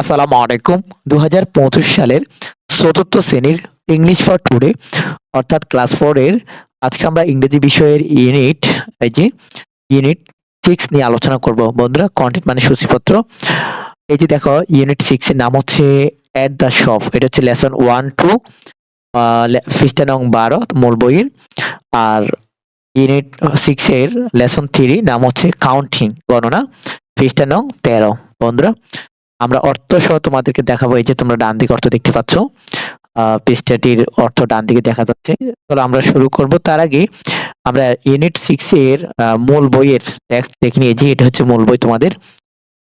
আসসালামু আলাইকুম। দু হাজার পঁচিশ সালের চতুর্থ শ্রেণির ইংলিশ ফর টুডে অর্থাৎ ক্লাস ফোর এর আজকে আমরা ইংরেজি বিষয়ের ইউনিট এই যে ইউনিট সিক্স নিয়ে আলোচনা করব। বন্ধুরা কন্টেন্ট মানে সূচিপত্র। এই যে দেখো ইউনিট সিক্স এর নাম হচ্ছে অ্যাট দ্য শপ এটা হচ্ছে লেসন ওয়ান টু পৃষ্ঠা নং বারো, মূল বইয়ের। আর ইউনিট সিক্স এর লেসন থ্রি নাম হচ্ছে কাউন্টিং গণনা, পৃষ্ঠা নং তেরো। বন্ধুরা আমরা অর্থ সহ তোমাদেরকে দেখাবো এই যে তোমরা ডান দিকে অর্থ দেখতে পাচ্ছ। পৃষ্ঠাটির অর্থ ডান দিকে দেখা যাচ্ছে। চলো আমরা শুরু করব। তার আগে আমরা ইউনিট সিক্স এর মূল বইয়ের টেক্সট দেখে নিয়েছি। এটা হচ্ছে মূল বই তোমাদের।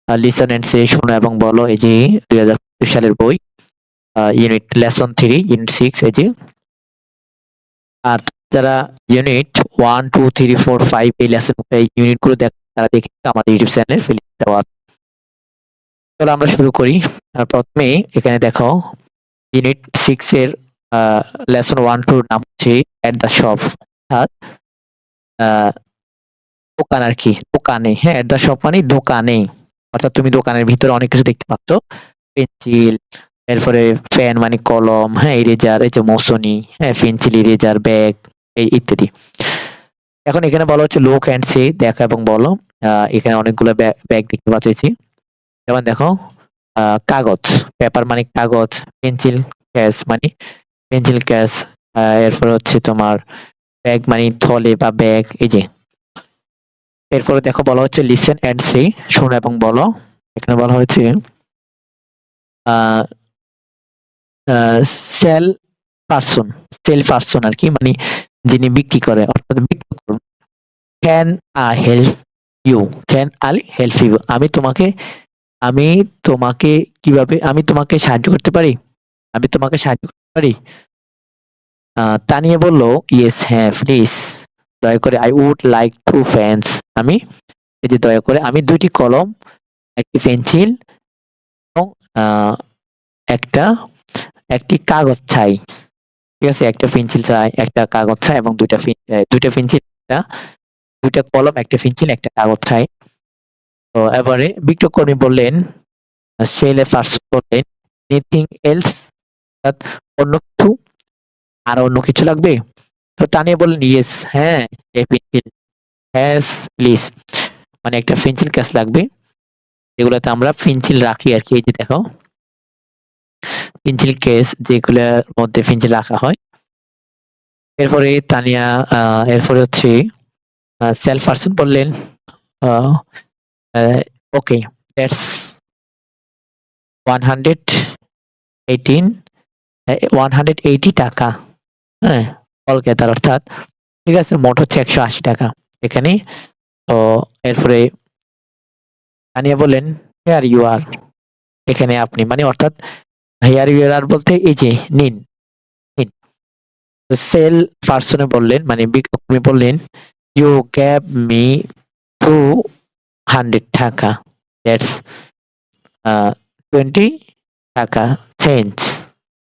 লিসন এন্ড সে শোনো এবং বলো। এই যে দুই হাজার পঁচিশ সালের বই। Unit lesson three unit six এই যে। আর যারা unit one two three four five এই লেসন এই ইউনিটগুলো দেখ, তারা দেখে আমাদের ইউটিউব চ্যানেলে ফেলে দেওয়া। চলো আমরা শুরু করি। প্রথমে এখানে দেখো ইউনিট সিক্স এর লেসন ওয়ান টু নাম হচ্ছে এট দ্য শপ অর্থাৎ দোকান আর কি, দোকানে হ্যাঁ এট দ্য শপ মানে দোকানে, অর্থাৎ তুমি দোকানের ভিতরে অনেক কিছু দেখতে পাচ্ছ। পেন্সিল এরপরে ফ্যান মানে কলম হ্যাঁ ইরেজার এই যে মৌসুনি হ্যাঁ পেন্সিল ইরেজার ব্যাগ এই ইত্যাদি। এখন এখানে বলা হচ্ছে লোক অ্যান্ড সে দেখা এবং বলো। এখানে অনেকগুলো ব্যাগ দেখতে পাচ্ছি। যেমন দেখো কাগজ পেপার মানে কাগজ পেন্সিল ক্যাশ মানে পেন্সিল ক্যাশ এরপর হচ্ছে তোমার ব্যাগ মানে থলে বা ব্যাগ এই যে। এরপরে দেখো বলা হচ্ছে লিসেন অ্যান্ড সি শোনো এবং বলো। এখানে বলা হয়েছে সেল পার্সন সেল পার্সন আর কি মানে যিনি বিক্রি করে, অর্থাৎ বিক্রি করুন। Can I help you can I help you আমি তোমাকে আমি তোমাকে কীভাবে, আমি তোমাকে সাহায্য করতে পারি? আমি তোমাকে সাহায্য করতে পারি? তানিয়া বলল ইয়েস হ্যাঁ প্লিজ দয়া করে I would like two fans আমি, এই যে দয়া করে, আমি দুইটি কলম, একটি পেন্সিল এবং একটা, একটি কাগজ চাই। ঠিক আছে? একটা পেন্সিল চাই, একটা কাগজ চাই এবং দুইটা দুইটা পেন্সিল, একটা, দুইটা কলম, একটা পেন্সিল, একটা কাগজ চাই। এবারে বিক্রয় কর্মী বললেন সেলে পার্সন বললেন এনিথিং এলস অন্য কিছু? আর অন্য কিছু লাগবে? তো তানিয়া বললেন ইয়েস হ্যাঁ এ পেন্সিল প্লিজ মানে একটা পেন্সিল ক্যাস লাগবে, যেগুলোতে আমরা পেন্সিল রাখি আর কি, এই যে দেখো। পেন্সিল কেস যেগুলোর মধ্যে পেন্সিল রাখা হয়। এরপরে তানিয়া এরপরে হচ্ছে সেলফ পার্সন বললেন one hundred eighteen one hundred eighty টাকা হ্যাঁ কলকাতার অর্থাৎ, ঠিক আছে, মোট হচ্ছে একশো আশি টাকা এখানে। তো এরপরে তানিয়া বললেন হেয়ার ইউ আর এখানে আপনি মানে অর্থাৎ হেয়ার ইউ আর বলতে এই যে, নিন নিন। সেল পার্সনে বললেন মানে বিক্রমী বললেন you gave me two hundred টাকা। দ্যাটস টোয়েন্টি টাকা চেঞ্জ।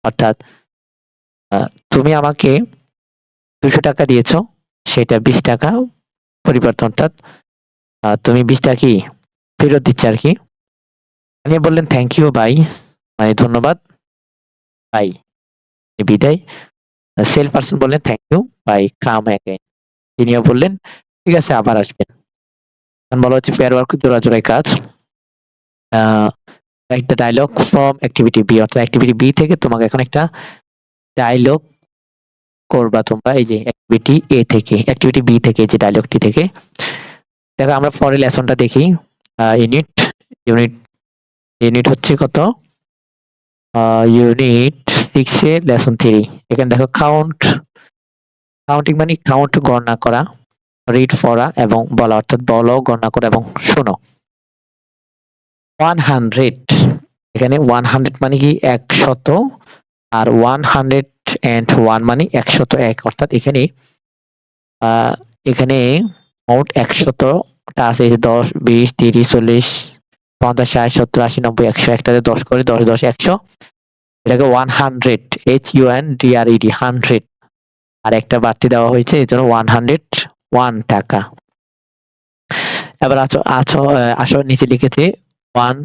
অর্থাৎ তুমি আমাকে দুশো টাকা দিয়েছ, সেটা বিশ টাকা পরিবর্তন। অর্থাৎ তুমি বিশ টাকা কি ফেরত দিচ্ছে আর কি? উনি বললেন থ্যাংক ইউ ভাই মানে ধন্যবাদ ভাই বিদায়। সেল পার্সন বললেন থ্যাংক ইউ ভাই কাম অ্যাগেন তিনিও বললেন, ঠিক আছে, আবার আসবেন। বলা হচ্ছে ফেয়ার ওয়ার্ক জোড়া জোড়ায় কাজ একটা ডায়লগ ফ্রম অ্যাক্টিভিটি বি অর্থাৎ অ্যাক্টিভিটি বি থেকে তোমাকে এখন একটা ডায়লগ করবা তোমরা, এই যে অ্যাক্টিভিটি এ থেকে অ্যাক্টিভিটি বি থেকে, যে ডায়লগটি থেকে। দেখো, আমরা পরের লেসনটা দেখি। ইউনিট ইউনিট ইউনিট হচ্ছে কত? ইউনিট সিক্স লেসন থ্রি এখানে দেখো কাউন্ট কাউন্টিং মানে কাউন্ট গণনা করা। রিড পড়া এবং বলা অর্থাৎ বলো, গণনা করা এবং শোনো। ওয়ান হান্ড্রেড এখানে ওয়ান হান্ড্রেড মানে কি একশত, আর ওয়ান হান্ড্রেড অ্যান্ড ওয়ান মানে একশত এক, অর্থাৎ এখানে এখানে মোট একশতটা আছে যে দশ, বিশ, তিরিশ, চল্লিশ, পঞ্চাশ, ষাট, সত্তর, আশি, নব্বই, একশো, একটাতে দশ করে, দশ দশ, একশো। এটাকে one hundred H U N D R E D hundred আর একটা বাড়তি দেওয়া হয়েছে এই জন্য ওয়ান হান্ড্রেড ওয়ান টাকা। এবার আছো আছো আসো নিচে লিখেছে ওয়ান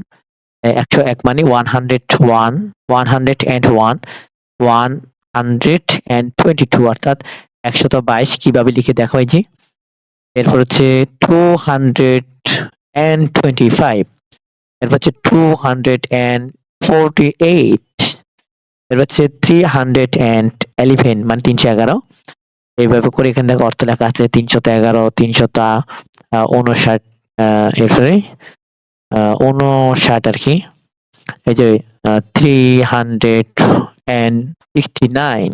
একশো এক মানে one hundred one one hundred and one one hundred and twenty two অর্থাৎ একশত বাইশ। কীভাবে লিখে দেখো যে। এরপর হচ্ছে two hundred and twenty five. এরপর হচ্ছে two hundred and forty eight. এরপর হচ্ছে থ্রি হান্ড্রেড অ্যান্ড এলিভেন মানে তিনশো এগারো। এইভাবে করে এখানে দেখো অর্থ লেখা আছে, তিনশত এগারো, তিনশত উনষাট এরপরে উনষাট আর কি। এই যে three hundred and sixty nine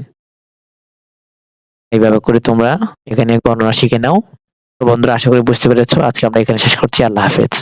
এইভাবে করে তোমরা এখানে গণনা শিখে নাও। তো বন্ধুরা, আশা করি বুঝতে পেরেছ। আজকে আমরা এখানে শেষ করছি। আল্লাহ হাফেজ।